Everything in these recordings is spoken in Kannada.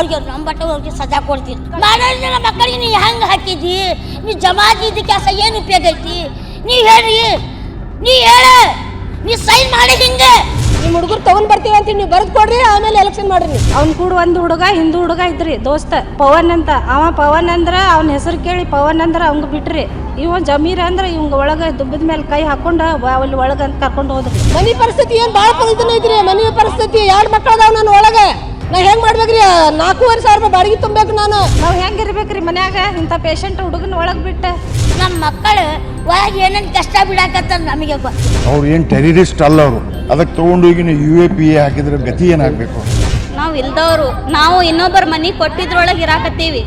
ಅವ್ರಿಗೆ ನಮ್ಮ ಬಟ್ಟೆ ಅವ್ರಿಗೆ ಸಜಾ ಕೊಡ್ತೀನಿ ಮಾಡೋದ್ರಿಂದ ಮಕ್ಕಳಿಗೆ ನೀ ಹೆಂಗೆ ಹಾಕಿದ್ದಿ? ನೀ ಜಮಾತಿ ಇದ್ದ ಕೆಲಸ ಏನು ಉಪಯೋಗ ಐತಿ? ನೀ ಹೇಳ್ರಿ ನೀ ಹೇಳ ನೀ ಸೈನ್ ಮಾಡಿ ಹಿಂಗೆ. ನಿಮ್ಮ ಹುಡುಗರು ತಗೊಂಡ್ ಬರ್ತೀವಿ ಅಂತ ನೀವು ಬರ್ದ್ ಕೊಡ್ರಿ ಆಮೇಲೆ ಎಲೆಕ್ಷನ್ ಮಾಡ್ರಿ ಅವ್ನ ಕೂಡ ಒಂದು ಹುಡುಗ ಹಿಂದೂ ಹುಡುಗ ಇದ್ರಿ ದೋಸ್ತ ಪವನ್ ಅಂತ. ಅವ ಪವನ್ ಅಂದ್ರ ಅವನ ಹೆಸರು ಕೇಳಿ ಪವನ್ ಅಂದ್ರ ಅವಂಗ ಬಿಟ್ರಿ. ಇವ ಜಮೀರ್ ಅಂದ್ರ ಇವಂಗ ಒಳಗ ದುಬ್ಬದ ಮೇಲೆ ಕೈ ಹಾಕೊಂಡ ಬಾ- ಅಲ್ಲಿ ಒಳಗ ಅಂತ ಕರ್ಕೊಂಡು ಹೋದ್ರಿ. ಮನಿ ಪರಿಸ್ಥಿತಿ ಏನ್ ಬಾಳ ಪರಿಸ್ಥಿತಿ ಐತ್ರಿ ಮನಿ ಪರಿಸ್ಥಿತಿ. ಎರಡು ಮಕ್ಕಳ ಅದಾವ ನನ್ನ ಒಳಗೆ. ನಾ ಹೆಂಗ್ ಮಾಡ್ಬೇಕ್ರಿ? ನಾಲ್ಕೂವರೆ ಸಾವಿರ ರೂಪಾಯಿ ಬಾಡಿಗೆ ತುಂಬಬೇಕು ನಾನು. ನಾವ್ ಹೆಂಗಿರ್ಬೇಕ್ರಿ ಮನ್ಯಾಗ? ಇಂಥ ಪೇಷಂಟ್ ಹುಡುಗನ ಒಳಗೆ ಬಿಟ್ಟ. ನಮ್ಮ ಮಕ್ಕಳು ಒಳಗೆ ಏನೇನು ಕಷ್ಟ ಬಿಡಾಕತ್ತ ನಮಗೆ ಅವ್ರು ಏನು ಟೆರರಿಸ್ಟ್ ಅಲ್ಲ ಅವರು. ಅದಕ್ಕೆ ತೊಗೊಂಡೋಗಿ ನೀವು ಯು ಎ ಪಿ ಎ ಹಾಕಿದ್ರೆ ಗತಿ ಏನಾಗಬೇಕು? ನಾವು ಇಲ್ದವರು. ನಾವು ಇನ್ನೊಬ್ಬರ ಮನೆ ಕೊಟ್ಟಿದ್ರೊಳಗೆ ಇರಾಕತ್ತೀವಿ.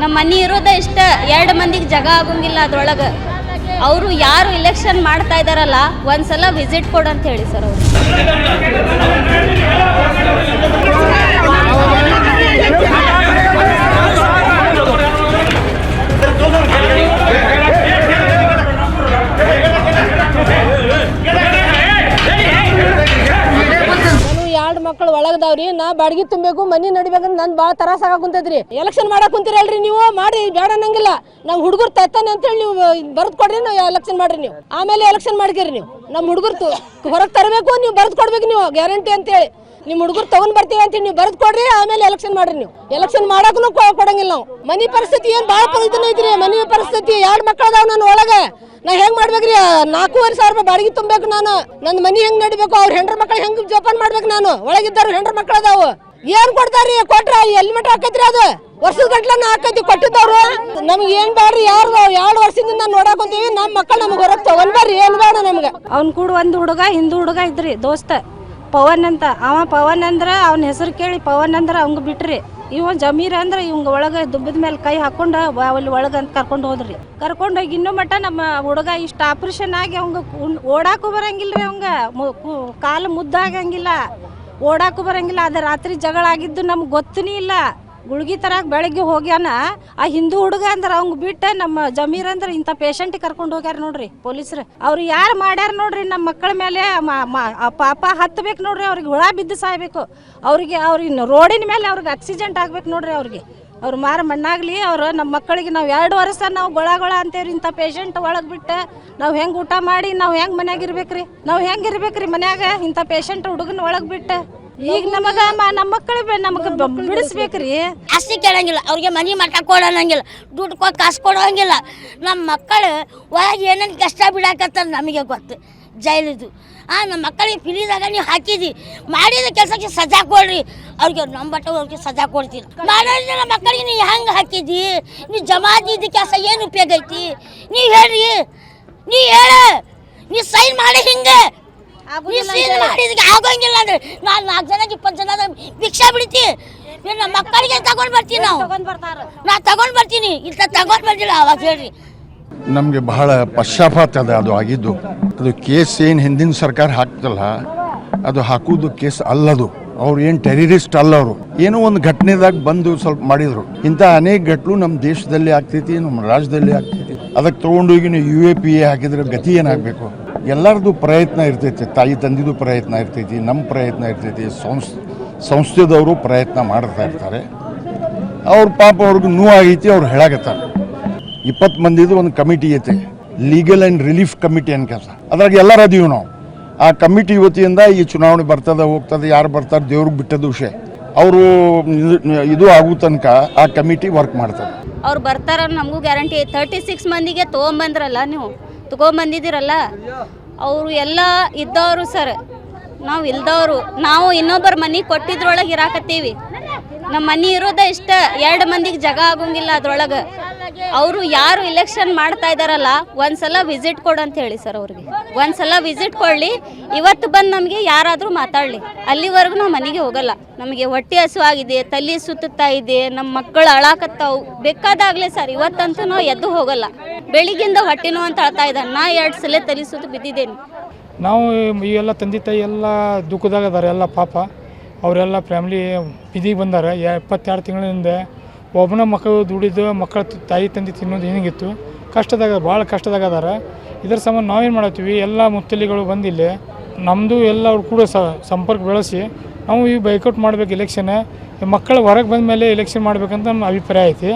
ನಮ್ಮ ಮನೆ ಇರೋದೇ ಇಷ್ಟ. ಎರಡು ಮಂದಿಗೆ ಜಗ ಆಗೋಂಗಿಲ್ಲ ಅದ್ರೊಳಗೆ. ಅವರು ಯಾರು ಇಲೆಕ್ಷನ್ ಮಾಡ್ತಾ ಇದಾರಲ್ಲ ಒಂದ್ಸಲ ವಿಸಿಟ್ ಕೊಡು ಅಂತ ಹೇಳಿ ಸರ್ ಅವರು. ಒಳಗದಾವ್ರಿ ನಾ ಬಾಡಿಗೆ ತುಂಬಬೇಕು ಮನಿ ನಡಿಬೇಕಂತ ನನ್ ಬಾಳ ತರಾಸ ಕುಂತದ್ರಿ ಎಲೆಕ್ಷನ್ ಮಾಡಕ್ ಕುಂತೀರಲ್ರಿ ನೀವು? ಮಾಡಿ, ಬೇಡ ಅನ್ನಂಗಿಲ್ಲ ನಮ್ ಹುಡುಗರು ತತ್ತಾನೆ ಅಂತೇಳಿ ನೀವು ಬರ್ದ್ ಕೊಡ್ರಿ ನಾವು ಎಲೆಕ್ಷನ್ ಮಾಡ್ರಿ ನೀವು. ಆಮೇಲೆ ಎಲೆಕ್ಷನ್ ಮಾಡ್ಕೇರಿ ನೀವು. ನಮ್ಮ ಹುಡುಗರು ಹೊರಗೆ ತರಬೇಕು, ನೀವು ಬರ್ದ್ ಕೊಡ್ಬೇಕು ನೀವು ಗ್ಯಾರಂಟಿ ಅಂತೇಳಿ. ನಿಮ್ಮ ಹುಡುಗರು ತಗೊಂಡ್ ಬರ್ತೀವಿ ಅಂತ ನೀವು ಬರ್ದ್ ಕೊಡ್ರಿ, ಆಮೇಲೆ ಎಲೆಕ್ಷನ್ ಮಾಡ್ರಿ ನೀವು. ಎಲೆಕ್ಷನ್ ಮಾಡಕ್ನು ಕೊಡಂಗಿಲ್ಲ ನಾವು. ಮನಿ ಪರಿಸ್ಥಿತಿ ಏನ್ ಭಾಳ ಪರಿಸ್ಥಿತಿ ಐತ್ರಿ, ಮನಿ ಪರಿಸ್ಥಿತಿ. ಎರಡ್ ಮಕ್ಕಳ ಅದಾವ ನನ್ನ ಒಳಗೆ. ನಾ ಹೆಂಗ್ ಮಾಡ್ಬೇಕ್ರಿ? ನಾಲ್ಕೂವರೆ ಸಾವಿರ ರೂಪಾಯಿ ಬಾಡಿಗೆ ತುಂಬಬೇಕು ನಾನು. ನನ್ನ ಮನಿ ಹೆಂಗ್ ನಡಿಬೇಕು? ಅವ್ರ ಹೆಂಡ್ರ ಮಕ್ಳು ಹೆಂಗ್ ಜೋಪಾನ್ ಮಾಡ್ಬೇಕು ನಾನು? ಒಳಗಿದ್ದಾರ ಹೆಂಡ್ರ ಮಕ್ಳು ಅದಾವು. ಏನ್ ಕೊಡ್ತಾರ್ರಿ? ಕೊಟ್ರ ಎಲ್ಲಿ ಮಟ್ಟ ಹಾಕೈತ್ರಿ ಅದು. ವರ್ಷದ ಗಟ್ಲ ಹಾಕೈತಿ ಕೊಟ್ಟಿದ್ದವ್ರು. ನಮ್ಗೆ ಏನ್ ಬೇಡ್ರಿ ಯಾರು ಎರಡು ವರ್ಷದಿಂದ ನಾನು ನೋಡಾಕೊಂತೀವಿ. ನಮ್ಮ ಮಕ್ಕಳು ನಮ್ಗೆ ಹೊರಗೆ ತಗೊಂಡ್ ಬರ್ರಿ. ಏನ್ ಬೇಡ ನಮ್ಗೆ. ಅವ್ನ್ ಕೂಡ ಒಂದು ಹುಡುಗ, ಹಿಂದೂ ಹುಡುಗ ಇದ್ರಿ, ದೋಸ್ತ. ಪವನ್ ಅಂತ. ಅವ ಪವನ್ ಅಂದ್ರೆ ಅವನ ಹೆಸರು ಕೇಳಿ ಪವನ್ ಅಂದ್ರೆ ಅವಂಗೆ ಬಿಟ್ರಿ. ಇವ ಜಮೀರ್ ಅಂದ್ರೆ ಇವಂಗ ಒಳಗ ದುಬ್ಬದ ಮೇಲೆ ಕೈ ಹಾಕೊಂಡ ಅಲ್ಲಿ ಒಳಗೆ ಅಂತ ಕರ್ಕೊಂಡು ಹೋದ್ರಿ. ಕರ್ಕೊಂಡೋಗಿ ಇನ್ನೂ ಮಟ್ಟ ನಮ್ಮ ಹುಡುಗ ಇಷ್ಟು ಆಪರೇಷನ್ ಆಗಿ ಅವಂಗೆ ಓಡಾಕೂ ಬರಂಗಿಲ್ರಿ ಅವಂಗೆ. ಕಾಲು ಮುದ್ದಾಗಂಗಿಲ್ಲ. ಓಡಾಕು ಬರಂಗಿಲ್ಲ. ಅದು ರಾತ್ರಿ ಜಗಳ ಆಗಿದ್ದು ನಮ್ಗೆ ಗೊತ್ತನೇ ಇಲ್ಲ. ಗುಳ್ಗಿ ತರಾಕ ಬೆಳಗ್ಗೆ ಹೋಗ್ಯಾನ, ಆ ಹಿಂದೂ ಹುಡುಗ ಅಂದ್ರ ಅವಂಗ ಬಿಟ್ಟ ನಮ್ಮ ಜಮೀರ್ ಅಂದ್ರ ಇಂಥ ಪೇಷಂಟ್ ಕರ್ಕೊಂಡು ಹೋಗ್ಯಾರ ನೋಡ್ರಿ ಪೊಲೀಸರು. ಅವ್ರು ಯಾರು ಮಾಡ್ಯಾರ ನೋಡ್ರಿ ನಮ್ಮ ಮಕ್ಕಳ ಮೇಲೆ ಪಾಪ ಹತ್ತಬೇಕು ನೋಡ್ರಿ ಅವ್ರಿಗೆ ಹುಳ ಬಿದ್ದು ಸಾಯ್ಬೇಕು. ಅವ್ರಿಗೆ ಅವ್ರಿಗೆ ರೋಡಿನ ಮೇಲೆ ಅವ್ರಿಗೆ ಆಕ್ಸಿಡೆಂಟ್ ಆಗ್ಬೇಕು ನೋಡ್ರಿ ಅವ್ರಿಗೆ. ಅವ್ರು ಮಾರ ಮಣ್ಣಾಗ್ಲಿ, ಅವ್ರು ನಮ್ಮ ಮಕ್ಕಳಿಗೆ ನಾವು ಎರಡು ವರ್ಷ ನಾವು ಗೊಳ ಅಂತೇವ್ರಿ ಇಂಥ ಪೇಷಂಟ್ ಒಳಗೆ ಬಿಟ್ಟು. ನಾವು ಹೆಂಗೆ ಊಟ ಮಾಡಿ, ನಾವು ಹೆಂಗೆ ಮನ್ಯಾಗ ಇರ್ಬೇಕ್ರಿ? ನಾವು ಹೆಂಗೆ ಇರ್ಬೇಕ್ರಿ ಮನ್ಯಾಗ ಇಂಥ ಪೇಷಂಟ್ ಹುಡುಗನ ಒಳಗೆ ಬಿಟ್ಟು? ಈಗ ನಮಗ ನಮ್ಮ ಮಕ್ಕಳಿಗೆ ನಮಗೆ ಬಿಡಿಸ್ಬೇಕ್ರಿ. ಆಸ್ತಿ ಕೇಳಂಗಿಲ್ಲ, ಅವ್ರಿಗೆ ಮನಿ ಮಠ ಕೊಡೋಣಂಗಿಲ್ಲ, ದುಡ್ಡು ಕೊಟ್ಟು ಕಾಸು ಕೊಡೋಂಗಿಲ್ಲ. ನಮ್ಮ ಮಕ್ಕಳು ಒಳಗೆ ಏನೇನು ಕಷ್ಟ ಬಿಡಾಕತ್ತ ನಮಗೆ ಗೊತ್ತು, ಜೈಲಿದು. ಆ ನಮ್ಮ ಮಕ್ಕಳಿಗೆ ಫಿಲಿದಾಗ ನೀವು ಹಾಕಿದಿ, ಮಾಡಿದ ಕೆಲಸಕ್ಕೆ ಸಜಾ ಕೊಡ್ರಿ. ಅವ್ರಿಗೆ ನಮ್ಮ ಬಟ್ಟೆ ಅವ್ರಿಗೆ ಸಜಾ ಕೊಡ್ತೀನಿ. ಮಾಡೋದ್ರಿಂದ ಮಕ್ಕಳಿಗೆ ನೀವು ಹೆಂಗೆ ಹಾಕಿದಿ? ನೀವು ಜಮಾದಿದ್ದ ಕೆಲಸ ಏನು ಉಪಯೋಗ ಐತಿ? ನೀ ಹೇಳ್ರಿ ನೀ ಹೇಳ ನೀ ಸೈನ್ ಮಾಡಿ ಹಿಂಗೆ. ಆಗೋಂಗಿಲ್ಲ ಅಂದ್ರೆ ನಾನು ನಾಲ್ಕು ಜನ ಇಪ್ಪತ್ತು ಜನ ಭಿಕ್ಷಾ ಬಿಡ್ತಿ. ನಮ್ಮ ಮಕ್ಕಳಿಗೆ ತಗೊಂಡ್ ಬರ್ತೀನಿ ನಾವು. ನಾ ತಗೊಂಡ್ ಬರ್ತೀನಿ. ಇಲ್ಲ ತಗೊಂಡ್ ಬರ್ತಿಲ್ಲ ಅವಾಗ ಹೇಳ್ರಿ. ನಮಗೆ ಬಹಳ ಪಶ್ಚಾಪಾತ ಅದ ಅದು ಆಗಿದ್ದು. ಅದು ಕೇಸ್ ಏನು ಹಿಂದಿನ ಸರ್ಕಾರ ಹಾಕ್ತಲ್ಲ ಅದು ಹಾಕುವುದು ಕೇಸ್ ಅಲ್ಲದು. ಅವ್ರು ಏನು ಟೆರರಿಸ್ಟ್ ಅಲ್ಲ ಅವರು. ಏನೋ ಒಂದು ಘಟನೆದಾಗ ಬಂದು ಸ್ವಲ್ಪ ಮಾಡಿದ್ರು. ಇಂಥ ಅನೇಕ ಘಟಲು ನಮ್ಮ ದೇಶದಲ್ಲಿ ಆಗ್ತೈತಿ ನಮ್ಮ ರಾಜ್ಯದಲ್ಲಿ ಆಗ್ತೈತಿ. ಅದಕ್ಕೆ ತೊಗೊಂಡೋಗಿ ಯು ಎ ಪಿ ಎ ಹಾಕಿದ್ರೆ ಗತಿ ಏನಾಗಬೇಕು? ಎಲ್ಲರದು ಪ್ರಯತ್ನ ಇರ್ತೈತಿ, ತಾಯಿ ತಂದಿದ್ದು ಪ್ರಯತ್ನ ಇರ್ತೈತಿ, ನಮ್ಮ ಪ್ರಯತ್ನ ಇರ್ತೈತಿ, ಸಂಸ್, ಸಂಸ್ಥೆದವರು ಪ್ರಯತ್ನ ಮಾಡ್ತಾ ಇರ್ತಾರೆ. ಅವ್ರ ಪಾಪ ಅವ್ರಿಗೆ ನೋವು ಆಗೈತಿ ಅವ್ರು ಹೇಳಾಕತ್ತಾರೆ ಇಪ್ಪತ್ತು ಮಂದಿದು ಒಂದು ಕಮಿಟಿ ಐತೆ ಲೀಗಲ್ ಆ್ಯಂಡ್ ರಿಲೀಫ್ ಕಮಿಟಿ ಅನ್ ಕೆಲಸ. ಅದ್ರಾಗ ಎಲ್ಲರೂ ಅದೀವಿ ನಾವು. ಆ ಕಮಿಟಿ ವತಿಯಿಂದ ಈ ಚುನಾವಣೆ ಬರ್ತದೆ, ಹೋಗ್ತದೆ, ಯಾರು ಬರ್ತಾರೆ, ದೇವ್ರಿಗೆ ಬಿಟ್ಟದ ವಿಷಯ. ಅವರು ಇದು ಆಗೋ ತನಕ ಆ ಕಮಿಟಿ ವರ್ಕ್ ಮಾಡ್ತಾರೆ ಅವ್ರು ಬರ್ತಾರ ನಮಗೂ ಗ್ಯಾರಂಟಿ ತರ್ಟಿ ಸಿಕ್ಸ್ ಮಂದಿಗೆ ತೊಗೊಂಬಂದ್ರಲ್ಲ ನೀವು? ತೊಗೊಂಬಂದಿದ್ದೀರಲ್ಲ? ಅವರು ಎಲ್ಲ ಇದ್ದವರು ಸರ್. ನಾವು ಇಲ್ದವರು. ನಾವು ಇನ್ನೊಬ್ಬರ ಮನೆ ಕೊಟ್ಟಿದ್ರೊಳಗೆ ಇರಾಕತ್ತೀವಿ. ನಮ್ಮ ಮನೆ ಇರೋದ ಇಷ್ಟ. ಎರಡು ಮಂದಿಗೆ ಜಗ ಆಗೋಂಗಿಲ್ಲ ಅದ್ರೊಳಗೆ. ಅವರು ಯಾರು ಇಲೆಕ್ಷನ್ ಮಾಡ್ತಾ ಇದ್ದಾರಲ್ಲ ಒಂದ್ಸಲ ವಿಸಿಟ್ ಕೊಡು ಅಂತ ಹೇಳಿ ಸರ್ ಅವ್ರಿಗೆ. ಒಂದ್ಸಲ ವಿಸಿಟ್ ಕೊಡಲಿ. ಇವತ್ತು ಬಂದು ನಮಗೆ ಯಾರಾದರೂ ಮಾತಾಡಲಿ. ಅಲ್ಲಿವರೆಗೂ ನಾವು ಮನೆಗೆ ಹೋಗಲ್ಲ. ನಮಗೆ ಹೊಟ್ಟೆ ಹಸುವಾಗಿದೆ ತಲೆ ಸುತ್ತುತ್ತಾ ಇದೆ ನಮ್ಮ ಮಕ್ಕಳು ಅಳಾಕತ್ತಾವು. ಬೇಕಾದಾಗಲೇ ಸರ್, ಇವತ್ತಂತೂ ನಾವು ಎದ್ದು ಹೋಗಲ್ಲ. ಬೆಳಿಗ್ಗಿಂದ ಹೊಟ್ಟೆ ನೋವು ಅಂತ ಹೇಳ್ತಾ ಇದ್ದಾನೆ ನಾ ಎರಡು ಸಲ ತಲೆ ಬಿದ್ದಿದ್ದೇನೆ. ನಾವು ಈ ಎಲ್ಲ ತಂದೆ ತಾಯಿ ಎಲ್ಲ ದುಃಖದಾಗ ಅದಾರೆ ಎಲ್ಲ ಪಾಪ. ಅವರೆಲ್ಲ ಫ್ಯಾಮ್ಲಿ ಬಿದಿಗೆ ಬಂದಾರ. ಎಪ್ಪತ್ತೆರಡು ತಿಂಗಳಿಂದ ಒಬ್ಬನ ಮಕ್ಕಳು ದುಡಿದು ಮಕ್ಕಳ ತಾಯಿ ತಂದೆ ತಿನ್ನೋದು ಏನಿಗಿತ್ತು? ಕಷ್ಟದಾಗ, ಭಾಳ ಕಷ್ಟದಾಗ ಅದಾರ ಇದ್ರ ಸಂಬಂಧ ನಾವೇನು ಮಾಡತ್ತೀವಿ? ಎಲ್ಲ ಮುತ್ತಲಿಗಳು ಬಂದಿಲ್ಲ ನಮ್ಮದು ಎಲ್ಲ ಅವ್ರು ಕೂಡ ಸಂಪರ್ಕ ಬೆಳೆಸಿ ನಾವು ಈ ಬೈಕೌಟ್ ಮಾಡಬೇಕು ಎಲೆಕ್ಷನ್ ಮಕ್ಕಳು ಹೊರಗೆ ಬಂದ ಮೇಲೆ ಎಲೆಕ್ಷನ್ ಮಾಡ್ಬೇಕಂತ ನಮ್ಮ ಅಭಿಪ್ರಾಯ ಐತಿ.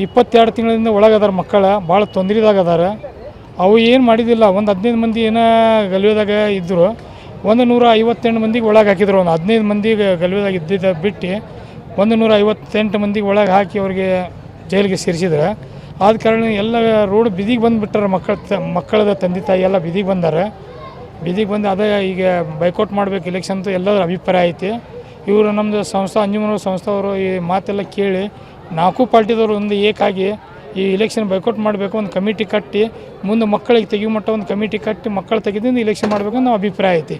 ಇಪ್ಪತ್ತೆರಡು ತಿಂಗಳಿಂದ ಒಳಗದಾರ ಮಕ್ಕಳ, ಭಾಳ ತೊಂದರೆದಾಗದಾರ ಅವು ಏನು ಮಾಡಿದಿಲ್ಲ ಒಂದು ಹದಿನೈದು ಮಂದಿ ಏನೋ ಗಲ್ವೆದಾಗ ಇದ್ದರು ಒಂದು ನೂರ ಐವತ್ತೆಂಟು ಮಂದಿಗೆ ಒಳಗೆ ಹಾಕಿದ್ರು ಒಂದು ಹದಿನೈದು ಮಂದಿಗೆ ಗಲ್ವೆದಾಗ ಇದ್ದಿದ್ದ ಬಿಟ್ಟು ಒಂದು ನೂರ ಐವತ್ತೆಂಟು ಮಂದಿಗೆ ಒಳಗೆ ಹಾಕಿ ಅವ್ರಿಗೆ ಜೈಲಿಗೆ ಸೇರಿಸಿದ್ರೆ. ಆದ ಕಾರಣ ಎಲ್ಲ ರೋಡ್ ಬಿದಿಗೆ ಬಂದುಬಿಟ್ಟಾರೆ ಮಕ್ಕಳ ತ, ಮಕ್ಕಳದ ತಂದೆ ತಾಯಿ ಎಲ್ಲ ಬಿದಿಗೆ ಬಂದಾರ. ಬಿದಿಗೆ ಬಂದು ಅದೇ ಈಗ ಬೈಕೌಟ್ ಮಾಡಬೇಕು ಎಲೆಕ್ಷನ್ ಅಂತ ಎಲ್ಲರ ಅಭಿಪ್ರಾಯ ಐತಿ. ಇವರು ನಮ್ಮದು ಸಂಸ್ಥೆ ಅಂಜುಮನ ಸಂಸ್ಥಾವರು ಈ ಮಾತೆಲ್ಲ ಕೇಳಿ ನಾಲ್ಕು ಪಾರ್ಟಿದವರು ಒಂದು ಏಕಾಗಿ ಈ ಇಲೆಕ್ಷನ್ ಬೈಕೌಟ್ ಮಾಡಬೇಕು ಒಂದು ಕಮಿಟಿ ಕಟ್ಟಿ, ಮುಂದೆ ಮಕ್ಕಳಿಗೆ ತೆಗಿಯೋ ಮಟ್ಟ ಒಂದು ಕಮಿಟಿ ಕಟ್ಟಿ ಮಕ್ಕಳು ತೆಗೆದಿಂದ ಇಲೆಕ್ಷನ್ ಮಾಡಬೇಕು ಅನ್ನೋ ಅಭಿಪ್ರಾಯ ಐತಿ.